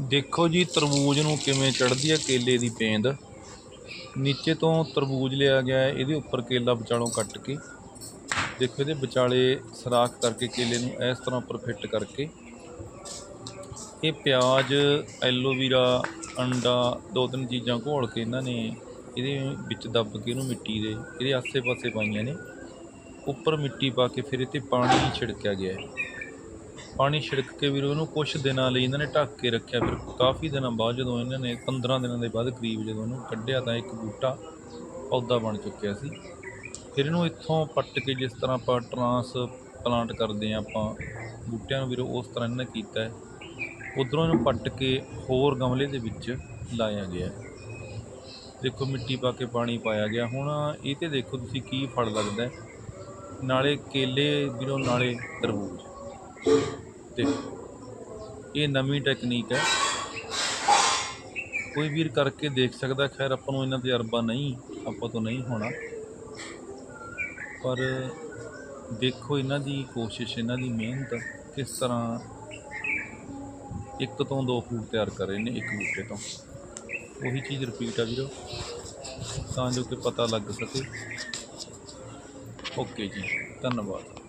ਦੇਖੋ ਜੀ ਤਰਬੂਜ ਨੂੰ ਕਿਵੇਂ ਚੜ੍ਹਦੀ ਹੈ ਕੇਲੇ ਦੀ ਪੇਂਦ। ਨੀਚੇ ਤੋਂ ਤਰਬੂਜ ਲਿਆ ਗਿਆ ਹੈ, ਇਹਦੇ ਉੱਪਰ ਕੇਲਾ ਵਿਚਾਲੋਂ ਕੱਟ ਕੇ। ਦੇਖੋ ਇਹਦੇ ਵਿਚਾਲੇ ਸਰਾਖ ਕਰਕੇ ਕੇਲੇ ਨੂੰ ਇਸ ਤਰ੍ਹਾਂ ਉੱਪਰ ਫਿੱਟ ਕਰਕੇ। ਇਹ ਪਿਆਜ਼ ਐਲੋਵੀਰਾ ਅੰਡਾ, ਦੋ ਤਿੰਨ ਚੀਜ਼ਾਂ ਘੋਲ ਕੇ ਇਹਨਾਂ ਨੇ ਇਹਦੇ ਵਿੱਚ ਦੱਬ ਕੇ ਇਹਨੂੰ ਮਿੱਟੀ ਦੇ, ਇਹਦੇ ਆਸੇ-ਪਾਸੇ ਪਾਈਆਂ ਨੇ। ਉੱਪਰ ਮਿੱਟੀ ਪਾ ਕੇ ਫਿਰ ਇਹ 'ਤੇ ਪਾਣੀ ਛਿੜਕਿਆ ਗਿਆ ਹੈ। ਪਾਣੀ ਛਿੜਕ ਕੇ ਵੀਰੋ ਇਹਨੂੰ ਕੁਛ ਦਿਨਾਂ ਲਈ ਇਹਨਾਂ ਨੇ ਢੱਕ ਕੇ ਰੱਖਿਆ। ਫਿਰ ਕਾਫੀ ਦਿਨਾਂ ਬਾਅਦ ਜਦੋਂ ਇਹਨਾਂ ਨੇ 15 ਦਿਨਾਂ ਦੇ ਬਾਅਦ ਕਰੀਬ ਜਦੋਂ ਇਹਨੂੰ ਕੱਢਿਆ ਤਾਂ ਇੱਕ ਬੂਟਾ ਪੌਦਾ ਬਣ ਚੁੱਕਿਆ ਸੀ। ਫਿਰ ਇਹਨੂੰ ਇੱਥੋਂ ਪੱਟ ਕੇ ਜਿਸ ਤਰ੍ਹਾਂ ਆਪਾਂ ਟਰਾਂਸ ਪਲਾਂਟ ਕਰਦੇ ਹਾਂ ਆਪਾਂ, ਬੂਟਿਆਂ ਨੂੰ ਵੀਰੋ ਉਸ ਤਰ੍ਹਾਂ ਇਹਨਾਂ ਨੇ ਕੀਤਾ ਹੈ। ਉਧਰੋਂ ਇਹਨੂੰ ਪੱਟ ਕੇ ਹੋਰ ਗਮਲੇ ਦੇ ਵਿੱਚ ਲਾਇਆ ਗਿਆ ਦੇਖੋ ਮਿੱਟੀ ਪਾ ਕੇ ਪਾਣੀ ਪਾਇਆ ਗਿਆ। ਹੁਣ ਇਹ ਤੇ ਦੇਖੋ ਤੁਸੀਂ ਕੀ ਫਲ ਲੱਗਦਾ ਨਾਲੇ ਕੇਲੇ ਵੀਰੋ, ਨਾਲੇ ਤਰਬੂਜ। ਦੇਖੋ ਇਹ ਨਵੀਂ ਟੈਕਨੀਕ ਹੈ। ਕੋਈ ਵੀਰ ਕਰਕੇ ਦੇਖ ਸਕਦਾ, ਖੈਰ ਆਪਾਂ ਨੂੰ ਇਹਨਾਂ ਤਜਰਬਾ ਨਹੀਂ, ਆਪਾਂ ਤੋਂ ਨਹੀਂ ਹੋਣਾ। ਪਰ ਦੇਖੋ ਇਹਨਾਂ ਦੀ ਕੋਸ਼ਿਸ਼, ਇਹਨਾਂ ਦੀ ਮਿਹਨਤ ਕਿਸ ਤਰ੍ਹਾਂ ਇੱਕ ਤੋਂ ਦੋ ਫੂਟ ਤਿਆਰ ਕਰ ਰਹੇ ਨੇ, ਇੱਕ ਬੂਟੇ ਤੋਂ। ਉਹੀ ਚੀਜ਼ ਰਿਪੀਟ ਆ ਵੀਰੋ। ਤਾਂ ਜੋ ਕਿ ਪਤਾ ਲੱਗ ਸਕੇ। ਓਕੇ ਜੀ, ਧੰਨਵਾਦ।